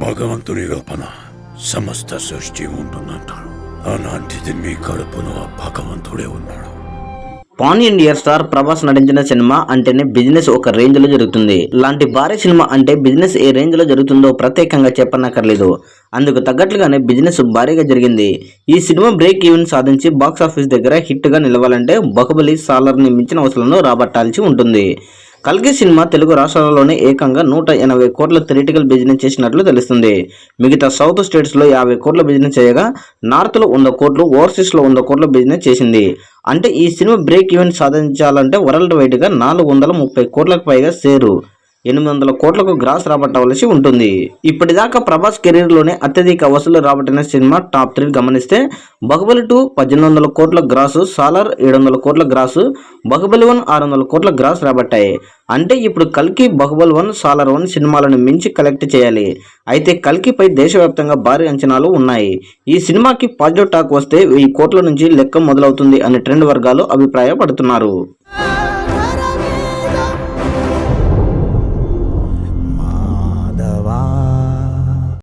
భగవంతుని లోపన సమస్త సృష్టి ఉంటుందంటారు అలాంటిది మీ కడుపులో భగవంతుడే ఉన్నాడు పాన్ ఇండియర్ స్టార్ ప్రభాస్ నటించిన సినిమా అంటేనే బిజినెస్ ఒక రేంజ్లో జరుగుతుంది లాంటి భారీ సినిమా అంటే బిజినెస్ ఏ రేంజ్లో జరుగుతుందో ప్రత్యేకంగా చెప్పనక్కర్లేదు అందుకు తగ్గట్లుగానే బిజినెస్ భారీగా జరిగింది ఈ సినిమా బ్రేక్ ఈవెన్ సాధించి బాక్స్ ఆఫీస్ దగ్గర హిట్గా నిలవాలంటే బాహుబలి సాలర్ని మించిన అవసరాలను రాబట్టాల్సి ఉంటుంది కల్కి సినిమా తెలుగు రాష్ట్రాలలోనే ఏకంగా నూట ఎనభై కోట్ల థియేటికల్ బిజినెస్ చేసినట్లు తెలుస్తుంది. మిగతా సౌత్ స్టేట్స్లో యాభై కోట్ల బిజినెస్ చేయగా నార్త్లో వంద కోట్లు ఓవర్సీస్లో వంద కోట్ల బిజినెస్ చేసింది. అంటే ఈ సినిమా బ్రేక్ ఈవెన్ సాధించాలంటే వరల్డ్ వైడ్గా నాలుగు వందల ముప్పై కోట్లకు పైగా షేరు. ఎనిమిది వందల కోట్లకు గ్రాస్ రాబట్టవలసి ఉంటుంది. ఇప్పటిదాకా ప్రభాస్ కెరీర్లోనే అత్యధిక వసూలు రాబట్టిన సినిమా టాప్ త్రీ గమనిస్తే బాహుబలి టూ పద్దెనిమిది వందల కోట్ల గ్రాసు సాలార్ ఏడు వందల కోట్ల గ్రాసు బాహుబలి వన్ ఆరు వందల కోట్ల గ్రాస్ రాబట్టాయి. అంటే ఇప్పుడు కల్కి బాహుబలి వన్ సాలార్ వన్ సినిమాలను మించి కలెక్ట్ చేయాలి. అయితే కల్కిపై దేశవ్యాప్తంగా భారీ అంచనాలు ఉన్నాయి. ఈ సినిమాకి పాజిటివ్ టాక్ వస్తే వెయ్యి కోట్ల నుంచి లెక్క మొదలవుతుంది అనే ట్రెండ్ వర్గాలు అభిప్రాయపడుతున్నారు.